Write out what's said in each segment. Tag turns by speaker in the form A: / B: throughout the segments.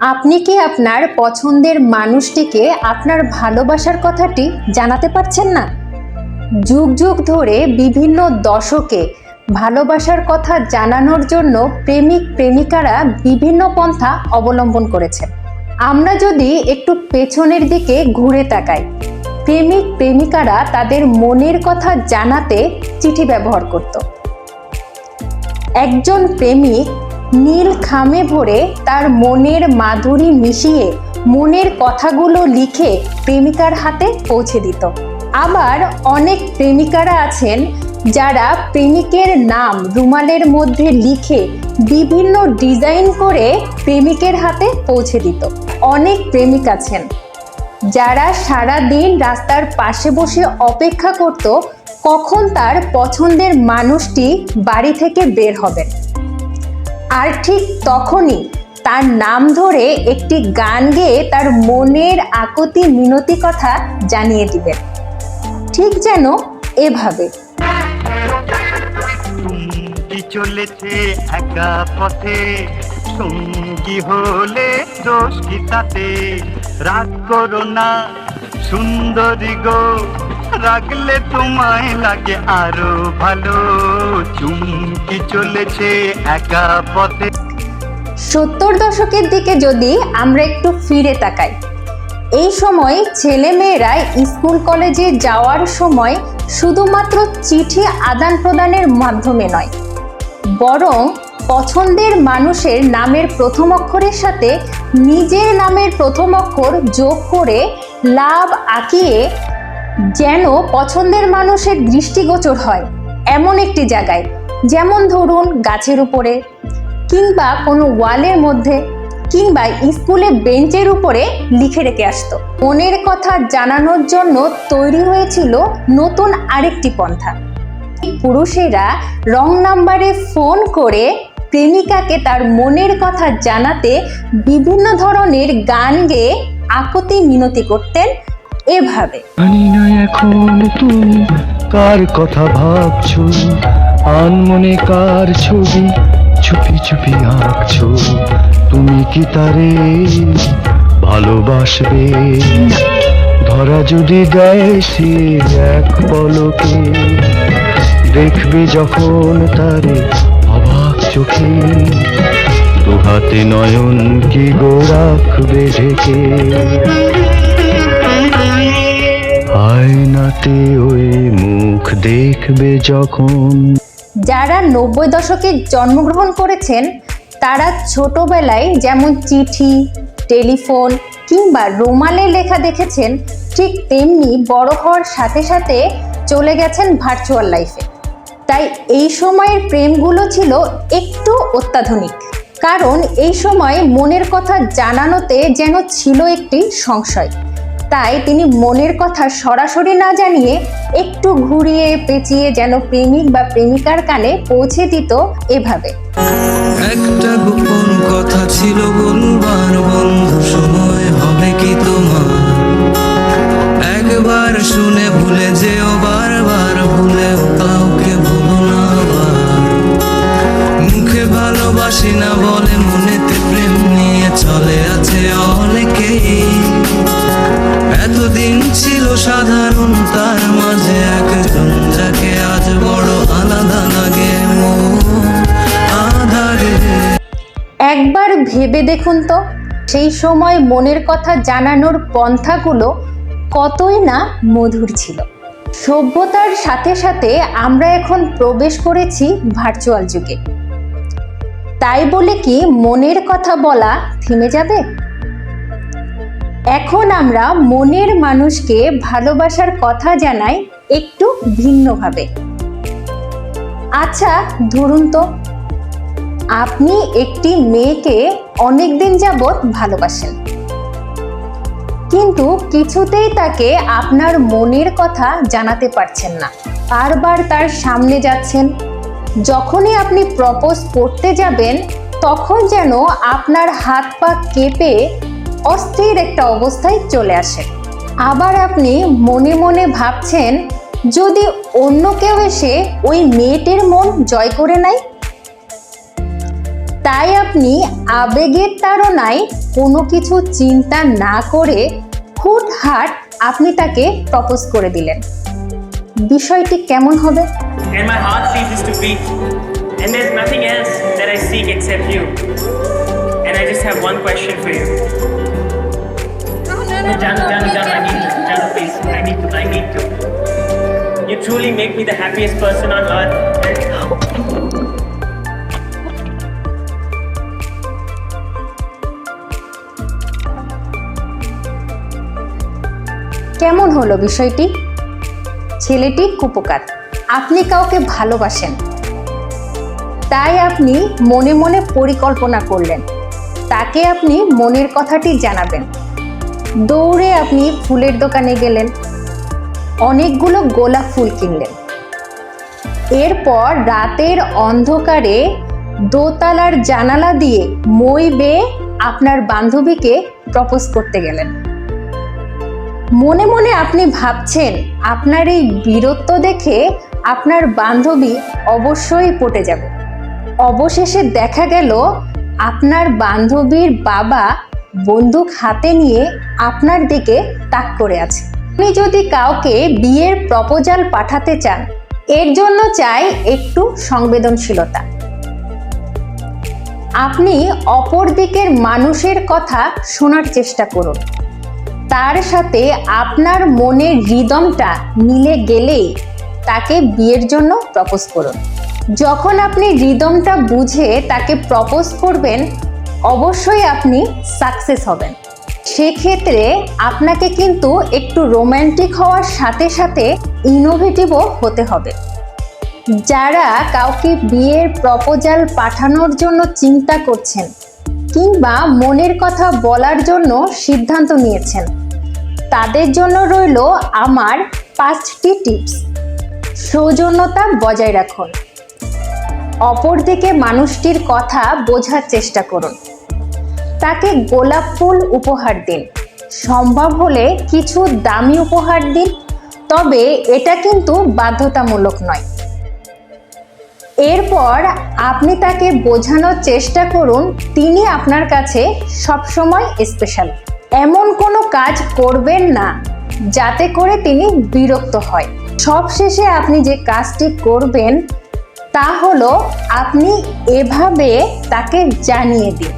A: আপনি কি আপনার পছন্দের মানুষটিকে আপনার ভালোবাসার কথাটি জানাতে পারছেন না? যুগ যুগ ধরে বিভিন্ন দশকে ভালোবাসার কথা জানানোর জন্য প্রেমিক প্রেমিকারা বিভিন্ন পন্থা অবলম্বন করেছেন আমরা যদি একটু পেছনের দিকে ঘুরে তাকাই, প্রেমিক প্রেমিকারা তাদের মনের কথা জানাতে চিঠি ব্যবহার করত। একজন প্রেমিক নীল খামে ভরে তার মনের মাধুরী মিশিয়ে মনের কথাগুলো লিখে প্রেমিকার হাতে পৌঁছে দিত। আবার অনেক প্রেমিকারা আছেন যারা প্রেমিকের নাম রুমালের মধ্যে লিখে বিভিন্ন ডিজাইন করে প্রেমিকের হাতে পৌঁছে দিত। অনেক প্রেমিক আছেন যারা সারা দিন রাস্তার পাশে বসে অপেক্ষা করত কখন তার পছন্দের মানুষটি বাড়ি থেকে বের হবেন। আর ঠিক তখনই তার নাম ধরে একটি গান গেয়ে তার মনের আকুতি মিনতি কথা জানিয়ে দিবেন। ঠিক যেন এভাবে।
B: চলেছে একা পথে, সঙ্গী হলে দোষ কি তাতে? রাগ করো না, সুন্দরী গো। রাগলে তোমায় লাগে আরও ভালো। চুমকি চলেছে একা পথে।
A: সত্তর দশকের দিকে যদি আমরা একটু ফিরে তাকাই, এই সময় ছেলে মেয়েরা স্কুল কলেজে যাওয়ার সময় শুধুমাত্র চিঠি আদান প্রদানের মাধ্যমে নয়, বরং পছন্দের মানুষের নামের প্রথম অক্ষরের সাথে নিজের নামের প্রথম অক্ষর যোগ করে লাভ আঁকিয়ে যেন পছন্দের মানুষের দৃষ্টিগোচর হয় এমন একটি জায়গায়। যেমন ধরুন গাছের উপরে কিংবা কোনো ওয়ালের মধ্যে কিংবা স্কুলে বেঞ্চের উপরে লিখে রেখে আসতো। মনের কথা জানানোর জন্য তৈরি হয়েছিল নতুন আরেকটি পন্থা। পুরুষেরা রং নাম্বারে ফোন করে প্রেমিকাকে তার মনের কথা জানাতে বিভিন্ন ধরনের গান গেয়ে আকতি মিনতি করতেন এভাবে।
C: এখন তুমি কার কথা ভাবছ? আনমনে কার ছবি? চুপি চুপি আঁকছো। তুমি কি তারে ভালোবাসবে? ধরা যদি দেয় সে এক পলকে, দেখবে যখন তারে অবাক চোখে। দুহাতে নয়ন কি গো রাখবে ঢেকে। ওই মুখ দেখবে যখন।
A: যারা নব্বই দশকে জন্মগ্রহণ করেছেন, তারা ছোটবেলায় যেমন চিঠি, টেলিফোন কিংবা রুমালে লেখা দেখেছেন, ঠিক তেমনি বড় হওয়ার সাথে সাথে চলে গেছেন ভার্চুয়াল লাইফে তাই এই সময়ের প্রেমগুলো ছিল একটু অত্যাধুনিক। কারণ এই সময় মনের কথা জানানোতে যেন ছিল একটি সংশয়। তাই তিনি মনের কথা সরাসরি না জানিয়ে একটু ঘুরিয়ে পেঁচিয়ে যেন প্রেমিক বা প্রেমিকার কানে পৌঁছে দিত এভাবে।
D: একটা গোপন কথা ছিল বলবার, বন্ধু সময় হবে কি তোমার? একবার শুনে ভুলে যেও, বারবার ভুলেও
A: ভেবে দেখুন তো, সেই সময় মনের কথা জানানোর পন্থাগুলো কতই না মধুর ছিল। সভ্যতার সাথে সাথে আমরা এখন প্রবেশ করেছি ভার্চুয়াল যুগে। তাই বলে কি মনের কথা বলা থেমে যাবে? এখন আমরা মনের মানুষকে ভালোবাসার কথা জানাই একটু ভিন্নভাবে। আচ্ছা ধরুন তো আপনি একটি মেয়েকে অনেক দিন যাবৎ ভালোবাসেন। কিন্তু কিছুতেই তাকে আপনার মনের কথা জানাতে পারছেন না। বারবার তার সামনে যাচ্ছেন। যখনই আপনি প্রপোজ করতে যাবেন, তখন যেন আপনার হাত পা কেঁপে অস্থির একটা অবস্থায় চলে আসে। আবার আপনি মনে মনে ভাবছেন, যদি অন্য কেউ এসে ওই মেয়েটির মন জয় করে নেয় তাই আপনি আবেগের তাড়নায় কোনো কিছু চিন্তা না করে হুট হাট আপনি তাকে প্রপোজ করে দিলেন। বিষয়টি কেমন হবে?
E: You truly make me the happiest person on earth.
A: কেমন হলো বিষয়টি? ছেলেটি কুপকার। আপনি কাউকে ভালোবাসেন। তাই আপনি মনে মনে পরিকল্পনা করলেন। তাকে আপনি মনের কথাটি জানাবেন। দৌড়ে আপনি ফুলের দোকানে গেলেন। অনেকগুলো গোলাপ ফুল কিনলেন। এরপর রাতের অন্ধকারে দোতলার জানালা দিয়ে মই বেয়ে আপনার বান্ধবীকে প্রপোজ করতে গেলেন। মনে মনে আপনি ভাবছেন, আপনার এই বীরত্ব দেখে আপনার বান্ধবী অবশ্যই পটে যাবে। অবশেষে দেখা গেল, আপনার বান্ধবীর বাবা বন্দুক হাতে নিয়ে আপনার দিকে তাক করে আছে। আপনি যদি কাউকে বিয়ের প্রপোজাল পাঠাতে চান, এর জন্য চাই একটু সংবেদনশীলতা। আপনি অপর দিকের মানুষের কথা শোনার চেষ্টা করুন। তার সাথে আপনার মনের রিদমটা মিলে গেলেই তাকে বিয়ের জন্য প্রপোজ করুন। যখন আপনি রিদমটা বুঝে তাকে প্রপোজ করবেন, অবশ্যই আপনি সাকসেস হবেন। সেক্ষেত্রে আপনাকে কিন্তু একটু রোম্যান্টিক হওয়ার সাথে সাথে ইনোভেটিভও হতে হবে। যারা কাউকে বিয়ের প্রপোজাল পাঠানোর জন্য চিন্তা করছেন কিংবা মনের কথা বলার জন্য সিদ্ধান্ত নিয়েছেন। তাদের জন্য রইল আমার পাঁচটি টিপস। সৌজন্যতা বজায় রাখুন। অপরদিকে মানুষটির কথা বোঝার চেষ্টা করুন। তাকে গোলাপ ফুল উপহার দিন। সম্ভব হলে কিছু দামি উপহার দিন। তবে এটা কিন্তু বাধ্যতামূলক নয়। এরপর আপনি তাকে বোঝানোর চেষ্টা করুন, তিনি আপনার কাছে সবসময় স্পেশাল এমন কোনো কাজ করবেন না, যাতে করে তিনি বিরক্ত হয়। সবশেষে আপনি যে কাজটি করবেন, তা হলো আপনি এভাবে তাকে জানিয়ে দিন।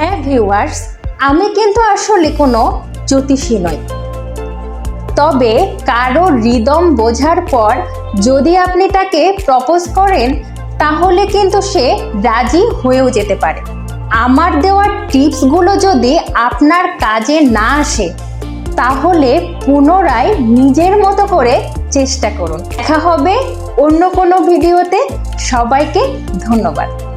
A: হ্যাঁ ভিউয়ার্স আমি কিন্তু আসলে কোনো জ্যোতিষী নই। তবে কারও রিদম বোঝার পর যদি আপনি তাকে প্রপোজ করেন, তাহলে কিন্তু সে রাজি হয়েও যেতে পারে। আমার দেওয়া টিপসগুলো যদি আপনার কাজে না আসে, তাহলে পুনরায় নিজের মতো করে চেষ্টা করুন। দেখা হবে অন্য কোনো ভিডিওতে। সবাইকে ধন্যবাদ।